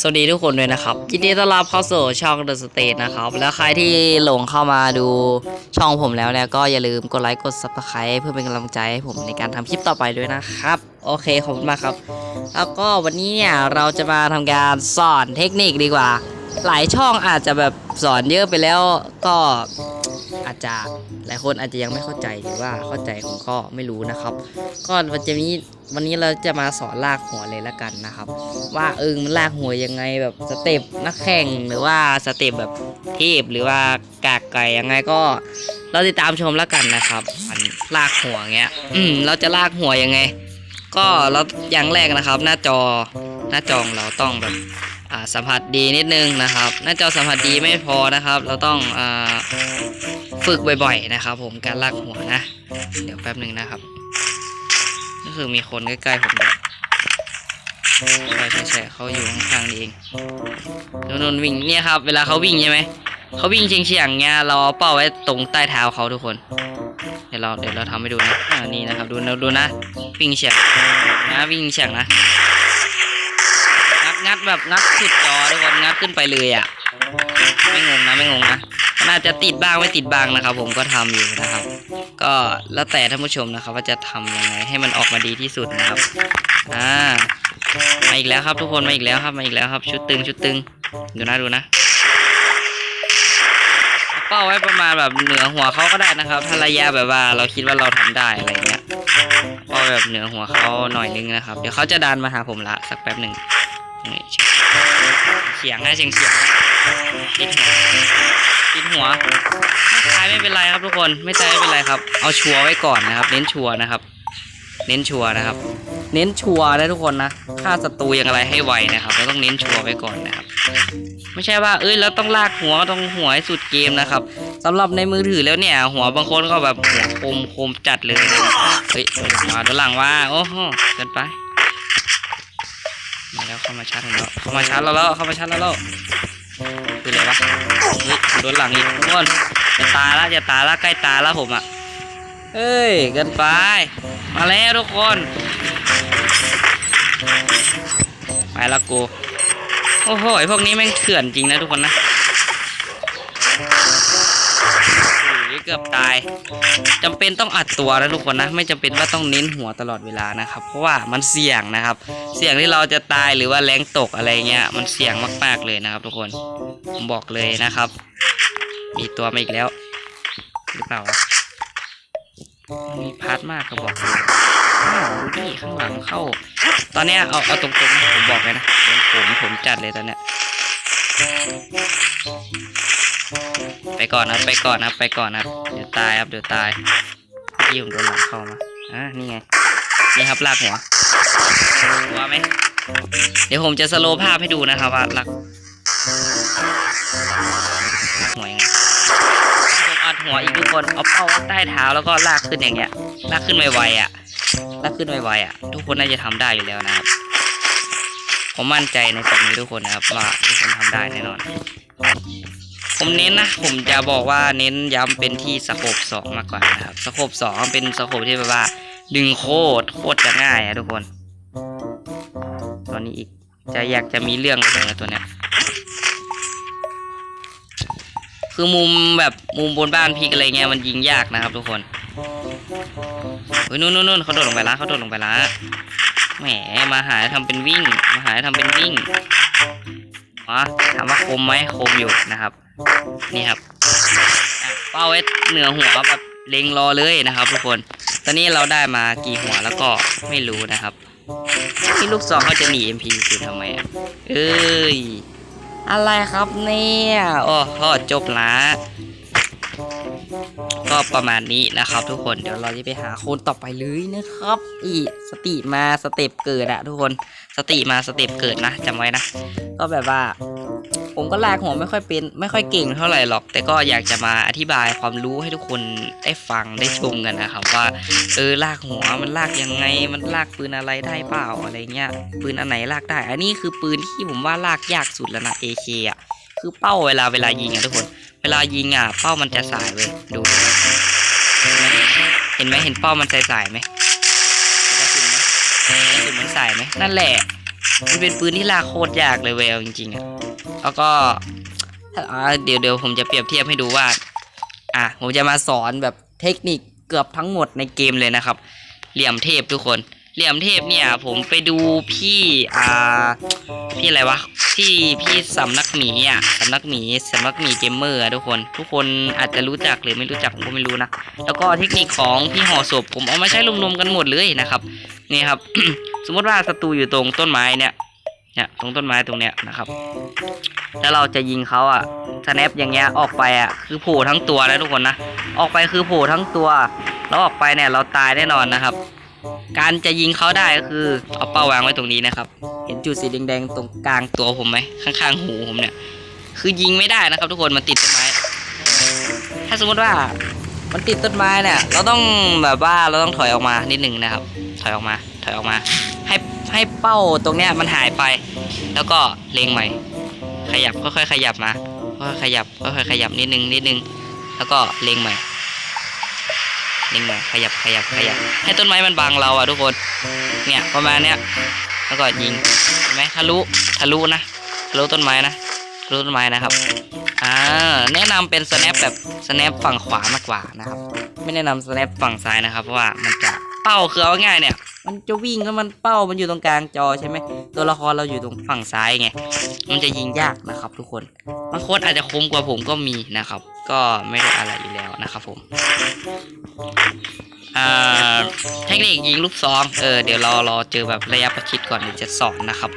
สวัสดีทุกคนด้วยนะครับยินดีต้อนรับเข้าสู่ช่อง The State นะครับ แล้วใครที่หลงเข้ามาดูช่องผมแล้วเนี่ยก็อย่าลืมกดไลค์กด Subscribe เพื่อเป็นกำลังใจให้ผมในการทำคลิปต่อไปด้วยนะครับ โอเค ขอบคุณมากครับ แล้วก็วันนี้เนี่ยเราจะมาทำการสอนเทคนิคดีกว่า หลายช่องอาจจะแบบสอนเยอะไปแล้วก็ อาจจะหลายคนอาจจะยังไม่เข้าใจหรือว่าเข้าใจผมก็ไม่รู้นะครับ ก็วันจะมีวันนี้เราจะมาสอนลากหัวเลยละกันนะครับ ว่าเออมันลากหัวยังไงแบบสเต็ปนักแข่งหรือว่าสเต็ปแบบเทพหรือว่ากากไก่ยังไงก็เราติดตามชมแล้วกันนะครับมันลากหัวเงี้ย อืมเราจะลากหัวยังไง ก็เราอย่างแรกนะครับ หน้าจอหน้าจอของเราต้องแบบสัมผัสดีนิดนึงนะครับ หน้าจอสัมผัสดีไม่พอนะครับ เราต้องอ่า ฝึกบ่อยๆนะครับ ผมการลากหัวนะ เดี๋ยวแป๊บหนึ่งนะครับ ก็คือมีคนใกล้ๆผมด้วยใช่ใช่ใช่เขาอยู่ข้างๆนี่เองนนนวิ่งเนี่ยครับ เวลาเขาวิ่งใช่ไหมเขาวิ่งเฉียงเฉียงๆเงี้ยเราเอาเป้าไว้ตรงใต้เท้าเขาทุกคน เดี๋ยวเราเดี๋ยวเราทำให้ดูนะอ่านี่นะครับดูนะดูนะ วิ่งเฉียงนะวิ่งเฉียงนะงัดงัดแบบงัดสุดจอทุกคนงัดขึ้นไปเลยอะ ไม่งงนะไม่งงนะ น่าจะติดบ้างไม่ติดบ้างนะครับ ผมก็ทำอยู่นะครับ ก็แล้วแต่ท่านผู้ชมนะครับ ว่าจะทำยังไงให้มันออกมาดีที่สุดนะครับอ่ามาอีกแล้วครับทุกคนมาอีกแล้วครับมาอีกแล้วครับ ชุดตึงชุดตึงดูนะดูนะ เป้าไว้ประมาณแบบเหนือหัวเขาก็ได้นะครับ ถ้าระยะแบบว่าเราคิดว่าเราทำได้อะไรเงี้ยเป้าแบบเหนือหัวเขาหน่อยนึงนะครับ เดี๋ยวเขาจะดันมาหาผมละสักแป๊บหนึ่งเสียงนะเสียงเสียงนะ ติดหัวติดหัว ไม่ตายไม่เป็นไรครับทุกคน ไม่ตายไม่เป็นไรครับ เอาชัวร์ไว้ก่อนนะครับ เน้นชัวร์นะครับ เน้นชัวร์นะครับ เน้นชัวร์นะทุกคนนะฆ่าศัตรูอย่างไรให้ไวนะครับเราต้องเน้นชัวร์ไว้ก่อนนะครับ ไม่ใช่ว่า เอ้ยเราต้องลากหัวต้องหัวให้สุดเกมนะครับสำหรับในมือถือแล้วเนี่ย หัวบางคนก็แบบหัวคมคมจัดเลยเฮ้ยมาด้านหลังว่าโอ้โหเกินไปมาแล้วเข้ามาชาร์จแล้วเข้ามาชาร์จเราแล้วเข้ามาชาร์จเราแล้ว คืออะไรวะเฮ้ยโดนหลังอีกทุกคนจะตายละจะตายละใกล้ตายละผมอะเฮ้ยเกินไป มาแล้วทุกคน ไปละกู โอ้โหไอพวกนี้แม่งเถื่อนจริงนะทุกคนนะ เกือบตายจำเป็นต้องอัดตัวนะทุกคนนะ ไม่จำเป็นว่าต้องเน้นหัวตลอดเวลานะครับ เพราะว่ามันเสี่ยงนะครับ เสี่ยงที่เราจะตายหรือว่าแรงตกอะไรเงี้ย มันเสี่ยงมากๆเลยนะครับ ทุกคนผมบอกเลยนะครับ มีตัวมาอีกแล้วหรือเปล่ามีพาร์ทมากก็บอกเลยดูดิข้างหลังเข้า ตอนเนี้ยเอาเอาตรงๆนะผมบอกเลยนะผมผมจัดเลยตอนเนี้ย ไปก่อนนะไปก่อนนะไปก่อนนะเดี๋ยวตายครับเดี๋ยวตายยี่ผมโดนหลังเข้ามาอะนี่ไงนี่ครับลากหัวหัวไหมเดี๋ยวผมจะสโลว์ภาพให้ดูนะครับว่าลากลากหัวยังไงผมอัดหัวอีกทุกคนเอาเป้าใต้เท้าแล้วก็ลากขึ้นอย่างเงี้ยลากขึ้นไวๆอะถ้าขึ้นไวๆอะ ทุกคนน่าจะทำได้อยู่แล้วนะครับผมมั่นใจในตรงนี้ทุกคนนะครับว่าทุกคนทำได้แน่นอน ผมเน้นนะ ผมจะบอกว่าเน้นย้ำเป็นที่สโคบสองมากกว่านะครับสโคบสองเป็นสโคบที่แบบว่า ดึงโคตรโคตรจะง่ายอะทุกคน ตอนนี้อีกจะอยากจะมีเรื่องกับเลยตัวเนี้ยคือมุมแบบมุมบนบ้านพีกอะไรเงี้ยมันยิงยากนะครับ ทุกคนเฮ้ยนู่นนู่นเขาโดดลงไปล้วเขาโดดลงไปล้วแหมมาหาทำเป็นวิ่ง มาหาทำเป็นวิ่งอ๋อถามว่าคมไหมคมอยู่นะครับ นี่ครับเป้าไว้เหนือหัวแบบเล็งรอเลยนะครับทุกคน ตอนนี้เราได้มากี่หัวแล้วก็ไม่รู้นะครับที่ลูกซองเขาจะหนี MP คือทำไมเอ้ย อะไรครับเนี่ยโอ้โหจบละก็ประมาณนี้นะครับ ทุกคน เดี๋ยวเราจะไปหาคนต่อไปเลยนะครับ อีสติมาสเต็ปเกิดอะทุกคน สติมาสเต็ปเกิดนะจำไว้นะ ก็แบบว่า ผมก็ลากหัวไม่ค่อยเป็นไม่ค่อยเก่งเท่าไหร่หรอก แต่ก็อยากจะมาอธิบายความรู้ให้ทุกคนได้ฟังได้ชมกันนะครับว่าเออลากหัวมันลากยังไง มันลากปืนอะไรได้เปล่าอะไรเงี้ยปืนอันไหนลากได้ อันนี้คือปืนที่ผมว่าลากยากสุดแล้วนะ AK อะคือเป้าเวลาเวลายิงอะทุกคน เวลายิงอะเป้ามันจะสายเว้ยดูเห็นไหมเห็นเป้ามันสายสายไหมกระสุนไหมกระสุนมันสายไหมนั่นแหละมันเป็นปืนที่ลากโคตรยากเลยเวยเอาจริงๆอะ แล้วก็เดี๋ยวเดี๋ยวผมจะเปรียบเทียบให้ดูว่า อะผมจะมาสอนแบบเทคนิคเกือบทั้งหมดในเกมเลยนะครับ เหลี่ยมเทพทุกคน เหลี่ยมเทพเนี่ยผมไปดูพี่อ่าพี่อะไรวะพี่พี่สำนักหมีอะสำนักหมีสำนักหมีเกมเมอร์ทุกคน ทุกคนอาจจะรู้จักหรือไม่รู้จักผมก็ไม่รู้นะ แล้วก็เทคนิคของพี่ห่อศพผมเอามาใช้รวมๆกันหมดเลยนะครับ นี่ครับ สมมติว่าศัตรูอยู่ตรงต้นไม้เนี่ย เนี่ยตรงต้นไม้ตรงเนี้ยนะครับแล้วเราจะยิงเขาอะสแนปอย่างเงี้ยออกไปอะคือโผล่ทั้งตัวนะทุกคนนะออกไปคือโผล่ทั้งตัวแล้วออกไปเนี่ยเราตายแน่นอนนะครับ การจะยิงเขาได้ก็คือเอาเป้าวางไว้ตรงนี้นะครับ เห็นจุดสีแดงๆตรงกลางตัวผมไหมข้างๆหูผมเนี่ย คือยิงไม่ได้นะครับ ทุกคนมันติดต้นไม้ ถ้าสมมติว่ามันติดต้นไม้เนี่ย เราต้องแบบว่าเราต้องถอยออกมานิดหนึ่งนะครับ ถอยออกมา ถอยออกมา ให้เป้าตรงเนี้ยมันหายไป แล้วก็เล็งใหม่ ขยับค่อยๆขยับมาค่อยๆขยับค่อยๆขยับนิดนึงนิดนึง แล้วก็เล็งใหม่เล็งใหม่ขยับขยับขยับ ให้ต้นไม้มันบังเราอะทุกคน เนี่ยประมาณเนี้ย แล้วก็ยิงเห็นไหมทะลุทะลุนะทะลุต้นไม้นะทะลุต้นไม้นะครับอ่าแนะนำเป็น snap แบบ snap ฝั่งขวามากกว่านะครับ ไม่แนะนำ snap ฝั่งซ้ายนะครับเพราะว่ามันจะเป้าคือเอาง่ายเนี่ย มันจะวิ่งแล้วมันเป้ามันอยู่ตรงกลางจอใช่ไหมตัวละครเราอยู่ตรงฝั่งซ้ายไง มันจะยิงยากนะครับ ทุกคนบางคนอาจจะคมกว่าผมก็มีนะครับ ก็ไม่ได้อะไรอยู่แล้วนะครับผมอ่าเทคนิคยิงลูกซองเออเดี๋ยวเรารอเจอแบบระยะประชิดก่อนเดี๋ยวจะสอนนะครับ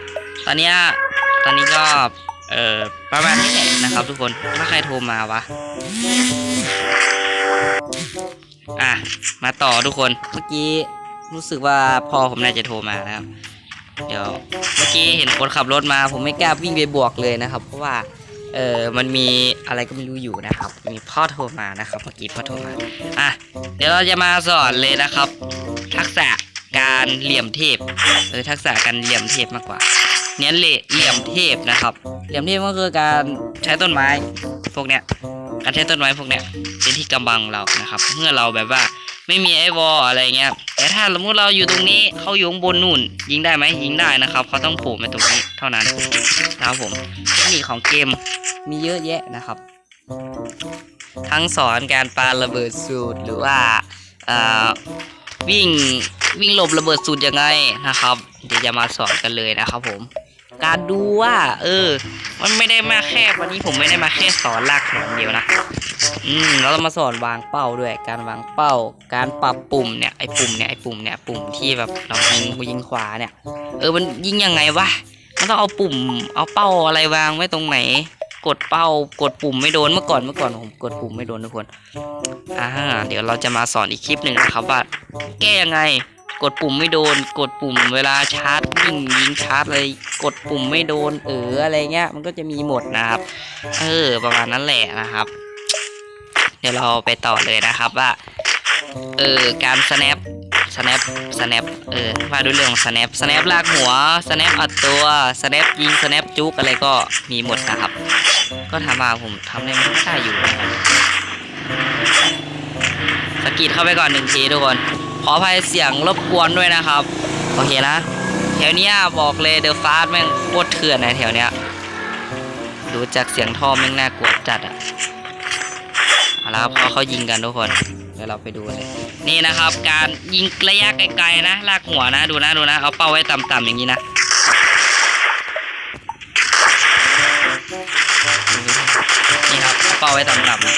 ตอนนี้ตอนนี้ก็เออประมาณนี้แหละนะครับ ทุกคนถ้าใครโทรมาวะอะมาต่อทุกคนเมื่อกี้ รู้สึกว่าพ่อผมน่าจะโทรมานะครับ เดี๋ยวเมื่อกี้เห็นคนขับรถมา ผมไม่กล้าวิ่งไปบวกเลยนะครับ เพราะว่าเออมันมีอะไรก็ไม่รู้อยู่นะครับ มีพ่อโทรมานะครับเมื่อกี้พ่อโทรมาอะเดี๋ยวเราจะมาสอนเลยนะครับ ทักษะการเหลี่ยมเทพเออทักษะการเหลี่ยมเทพมากกว่าเน้นเหลี่ยเหลี่ยมเทพนะครับ เหลี่ยมเทพก็คือการใช้ต้นไม้พวกเนี้ยการใช้ต้นไม้พวกเนี้ยเป็นที่กำบังเรานะครับ เมื่อเราแบบว่าไม่มีไอวออะไรเงี้ย ถ้าสมมติเราอยู่ตรงนี้เขาอยู่ข้างบนนู่น ยิงได้ไหมยิงได้นะครับเขาต้องโผล่มาตรงนี้เท่านั้นนะครับผมเทคนิคของเกมมีเยอะแยะนะครับ ทั้งสอนการปาระเบิดสูตรหรือว่าอ่าวิ่งวิ่งหลบระเบิดสูตรยังไงนะครับ เดี๋ยวจะมาสอนกันเลยนะครับผม การดูว่า เออ มันไม่ได้มาแค่วันนี้ผมไม่ได้มาแค่สอนลากแขนเดียวนะ อืมเรามาสอนวางเป้าด้วย การวางเป้า การปรับปุ่มเนี่ย ไอ้ปุ่มเนี่ย ไอ้ปุ่มเนี่ย ปุ่มที่แบบเรายิงยิงขวาเนี่ย เออ มันยิงยังไงวะ มันต้องเอาปุ่ม เอาเป้าอะไรวางไว้ตรงไหน กดเป้า กดปุ่มไม่โดน เมื่อก่อน เมื่อก่อนผมกดปุ่มไม่โดนทุกคน อ่า เดี๋ยวเราจะมาสอนอีกคลิปหนึ่งนะครับว่า แก้ยังไง กดปุ่มไม่โดน กดปุ่มเวลาชาร์จยิงยิงชาร์จเลย กดปุ่มไม่โดนเอออะไรเงี้ย มันก็จะมีหมดนะครับ เออ ประมาณนั้นแหละนะครับ เดี๋ยวเราไปต่อเลยนะครับว่า เออ การ snap snap snap เออว่าด้วยเรื่อง snap snap ลากหัว snap อัดตัว snap ยิง snap จุกอะไรก็มีหมดนะครับ ก็ถามาผมทำได้ไม่ได้อยู่สกิดเข้าไปก่อนหนึ่งทีทุกคน ขออภัยเสียงรบกวนด้วยนะครับ โอเคนะ แถวเนี้ยบอกเลยเดอะฟาสแม่งโคตรเถื่อนนะแถวเนี้ยดูจากเสียงท่อแม่งน่ากลัวจัดอะเอาละครับเขาเขายิงกันทุกคนเดี๋ยวเราไปดูเลยนี่นะครับ การยิงระยะไกลๆนะลากหัวนะดูนะดูนะเอาเป้าไว้ต่ำๆอย่างนี้นะนี่ครับเเป้าไว้ต่ำๆนะ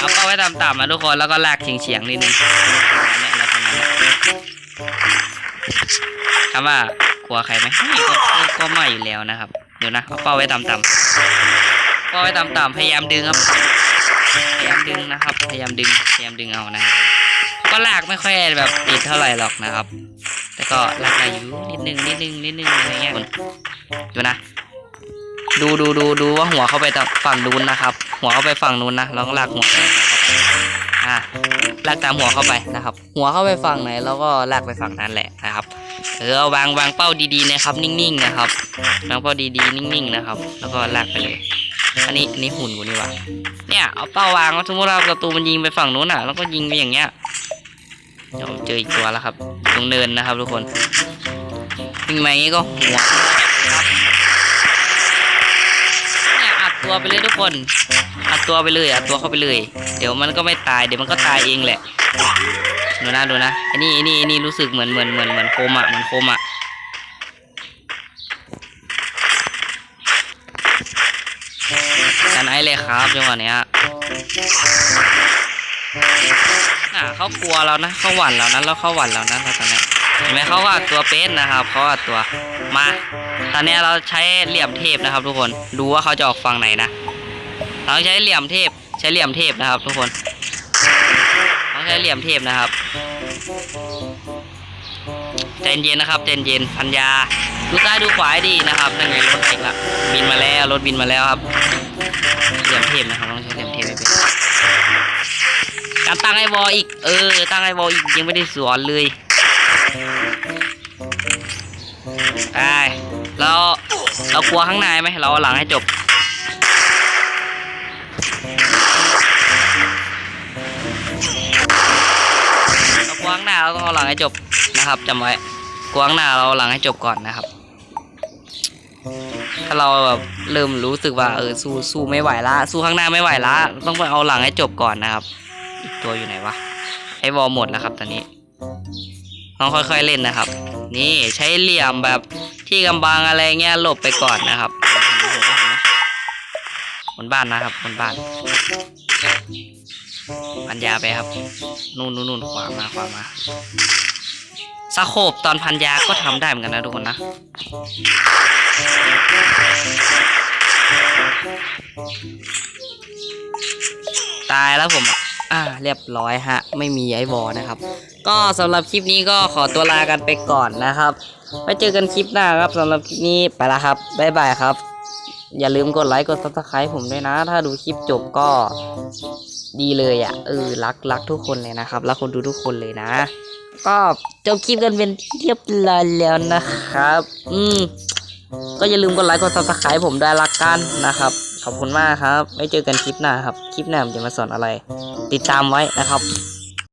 เอาเป้าไว้ต่ำๆนะทุกคนแล้วก็ลากเฉียงๆนิดนึงเนี่ยอะไรประมาณนี้คำว่ากลัวใครไหมก็ไม่อยู่แล้วนะครับ เดี๋ยวนะเอาเป้าไว้ต่ำๆเป้าไว้ต่ำๆพยายามดึงครับ พยายามดึงนะครับ พยายามดึง พยายามดึงเอานะครับก็ลากไม่ค่อยแบบติดเท่าไหร่หรอกนะครับ แต่ก็ลากได้อยู่นิดนึงนิดนึงนิดนึงอะไรเงี้ยดูนะ ดูดูดูดูว่าหัวเข้าไปฝั่งนู้นนะครับ หัวเข้าไปฝั่งนู้นนะเราก็ลากหัวเข้าไปอะลากตามหัวเข้าไปนะครับ หัวเข้าไปฝั่งไหนเราก็ลากไปฝั่งนั้นแหละนะครับเออวางวางเป้าดีๆนะครับ นิ่งๆนะครับวางเป้าดีๆนิ่งๆนะครับ แล้วก็ลากไปเลยอันนี้อันนี้หุ่นกูนี่หว่าเนี่ยเอาเป้าวางว่าสมมติเราประตูมันยิงไปฝั่งนู้นอะแล้วก็ยิงไปอย่างเงี้ยเดี๋ยวเจออีกตัวแล้วครับ ตรงเนินนะครับ ทุกคนวิ่งมาอย่างนี้ก็หัว ตัวไปเลยทุกคนอัดตัวไปเลยอัดตัวเข้าไปเลย เดี๋ยวมันก็ไม่ตาย เดี๋ยวมันก็ตายเองแหละดูนะดูนะไอ้นี่ไอ้นี่ไอ้นี่รู้สึกเหมือนเหมือนเหมือนเหมือนโคมอะเหมือนโคมอะกันไอเลยครับจังหวะเนี้ยน่ะเขากลัวเรานะเขาหวั่นเรานะแล้วเขาหวั่นเรานะตอนเนี้ เห็นไหมเขาก็ตัวเป็นนะครับเขาอัดตัวมา ตอนนี้เราใช้เหลี่ยมเทพนะครับ ทุกคนดูว่าเขาจะออกฝั่งไหนนะเราใช้เหลี่ยมเทพใช้เหลี่ยมเทพนะครับ ทุกคนเราใช้เหลี่ยมเทพนะครับใจเย็นนะครับใจเย็นพันยาดูซ้ายดูขวาดีนะครับนั่นไงรถอีกละบินมาแล้วรถบินมาแล้วครับเหลี่ยมเทพนะครับต้องใช้เหลี่ยมเทพให้เป็นการตั้งไอวอลอีกเออตั้งไอวอลอีกยังไม่ได้สอนเลย ได้เราเรากลัวข้างในไหมเราเอาหลังให้จบ เรากวางหน้าเราต้องเอาหลังให้จบนะครับจำไว้กวางหน้าเราเอาหลังให้จบก่อนนะครับ ถ้าเราแบบเริ่มรู้สึกว่าเออสู้สู้ไม่ไหวละสู้ข้างหน้าไม่ไหวละต้องไปเอาหลังให้จบก่อนนะครับ อีกตัวอยู่ไหนวะไอ้วอลหมดแล้วครับตอนนี้ ต้องค่อยๆเล่นนะครับ นี่ใช้เหลี่ยมแบบที่กำบังอะไรเงี้ยหลบไปก่อนนะครับบนบ้านนะครับบนบ้านพันยาไปครับ นู่นนู่นนู่นขวามาขวามาสะโคบตอนพันยาก็ทำได้เหมือนกันนะทุกคนนะตายแล้วผมอะ อ่า เรียบร้อยฮะ ไม่มีไอ้บอนะครับ ก็สำหรับคลิปนี้ก็ขอตัวลากันไปก่อนนะครับไว้เจอกันคลิปหน้าครับสำหรับคลิปนี้ไปละครับบ๊ายบายครับ อย่าลืมกดไลค์กดซับสไครต์ผมด้วยนะ ถ้าดูคลิปจบก็ดีเลยอะเออรักรักทุกคนเลยนะครับรักคนดูทุกคนเลยนะ ก็จบคลิปกันเป็นเรียบร้อยแล้วนะครับ อืมก็อย่าลืมกดไลค์กดซับสไครต์ผมด้วยละกันนะครับขอบคุณมากครับไว้เจอกันคลิปหน้าครับ คลิปหน้าผมจะมาสอนอะไร ติดตามไว้นะครับ